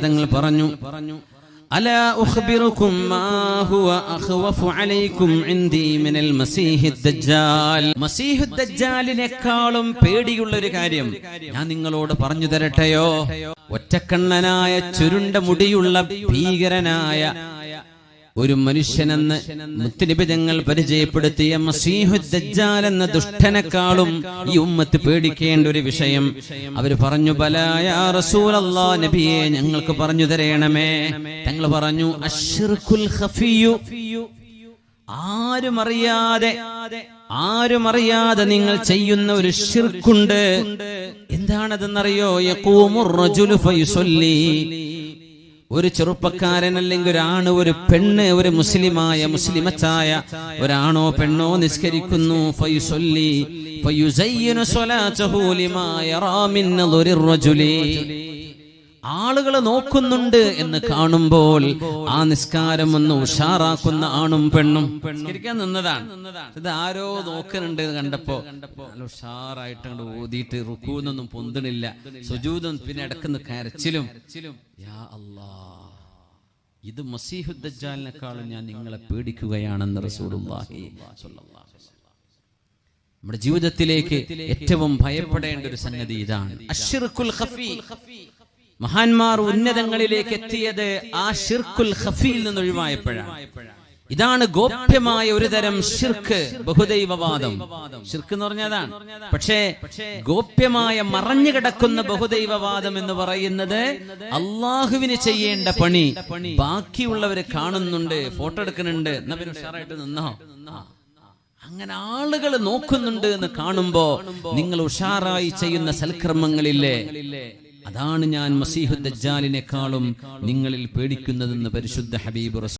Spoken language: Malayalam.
തങ്ങൾ പറഞ്ഞു ഉഖ്ബിറുക്കും മാ ഹുവ അഖ്വഫു അലൈക്കും മിനൽ മസീഹിദ് ദജ്ജാൽ മസീഹുദ് പേടിയുള്ള ഒരു കാര്യം ഞാൻ നിങ്ങളോട് പറഞ്ഞു തരട്ടെയോ? ഒറ്റക്കണ്ണനായ ചുരുണ്ട മുടിയുള്ള ഭീകരനായ ഒരു മനുഷ്യനെന്ന് മുത്തുനിബിതങ്ങൾ പരിചയപ്പെടുത്തിയ മസീഹുദ്ദാൽ എന്ന ദുഷ്ടനെക്കാളും ഈ ഉമ്മത്ത് പേടിക്കേണ്ട ഒരു വിഷയം. അവർ പറഞ്ഞു ബലായ റസൂലല്ലാ നബിയെ ഞങ്ങൾക്ക് പറഞ്ഞു തരേണമേ. ഞങ്ങൾ പറഞ്ഞു അഷ്ർഖുൽ ഖഫിയു. ആരും അറിയാതെ ആരും അറിയാതെ നിങ്ങൾ ചെയ്യുന്ന ഒരു ഷിർക്കുണ്ട് എന്താണതെന്നറിയോ? യഖൂമുർ റജുലു ഒരു ചെറുപ്പക്കാരൻ അല്ലെങ്കിൽ ഒരാണ് ഒരു പെണ്ണ് ഒരു മുസ്ലിമായ മുസ്ലിമച്ചായ ഒരാണോ പെണ്ണോ നിസ്കരിക്കുന്നു. ഫയുസൊല്ലി ഫയുസയ്യിനു സ്വലാത്തഹു ലിമാ യറാ മിൻ റജുലി. ആളുകൾ നോക്കുന്നുണ്ട് എന്ന് കാണുമ്പോൾ ആ നിസ്കാരം ഒന്ന് ഉഷാറാക്കുന്ന ആണും പെണ്ണും നിസ്കരിക്കാൻ നിന്നതാണ്. ഇത് ആരോ നോക്കുന്നുണ്ട് എന്ന് കണ്ടപ്പോ നല്ല ഉഷാറായിട്ട് അങ്ങോട്ട് ഊതിയിട്ട് റുക്കൂന്നൊന്നും പൊന്തണില്ല. സുജൂതും പിന്നെ ഇടക്കുന്ന കരച്ചിലും. യാ അല്ലാ ഇത് മസീഹുദ്ദാലിനെക്കാളും ഞാൻ നിങ്ങളെ പേടിക്കുകയാണെന്ന് റസൂലുള്ളാഹി സ്വല്ലല്ലാഹു. നമ്മുടെ ജീവിതത്തിലേക്ക് ഏറ്റവും ഭയപ്പെടേണ്ട ഒരു സംഗതി ഇതാണ്. ഖഫി. മഹാന്മാർ ഉന്നതങ്ങളിലേക്ക് എത്തിയത് ആ ഷിർക്കുൽ ഖഫിയിൽ നിന്ന് ഒഴിവായപ്പോഴാണ് ഇതാണ് ഗോപ്യമായ ഒരു തരം ഷിർക്ക് ബഹുദൈവവാദം. ഷിർക്ക് എന്ന് പറഞ്ഞതാണ് പക്ഷേ ഗോപ്യമായ മറഞ്ഞു കിടക്കുന്ന ബഹുദൈവവാദം എന്ന് പറയുന്നത് അള്ളാഹുവിന് ചെയ്യേണ്ട പണി. ബാക്കിയുള്ളവര് കാണുന്നുണ്ട് ഫോട്ടോ എടുക്കുന്നുണ്ട്. എന്നാ പിന്നെ ഉഷാറായിട്ട് നിന്നോ? അങ്ങനെ ആളുകൾ നോക്കുന്നുണ്ട് എന്ന് കാണുമ്പോ നിങ്ങൾ ഉഷാറായി ചെയ്യുന്ന സൽക്കർമ്മങ്ങളില്ലേ? അതാണ് ഞാൻ മസീഹുദ്ദാലിനേക്കാളും നിങ്ങളിൽ പേടിക്കുന്നതെന്ന് പരിശുദ്ധ ഹബീബ്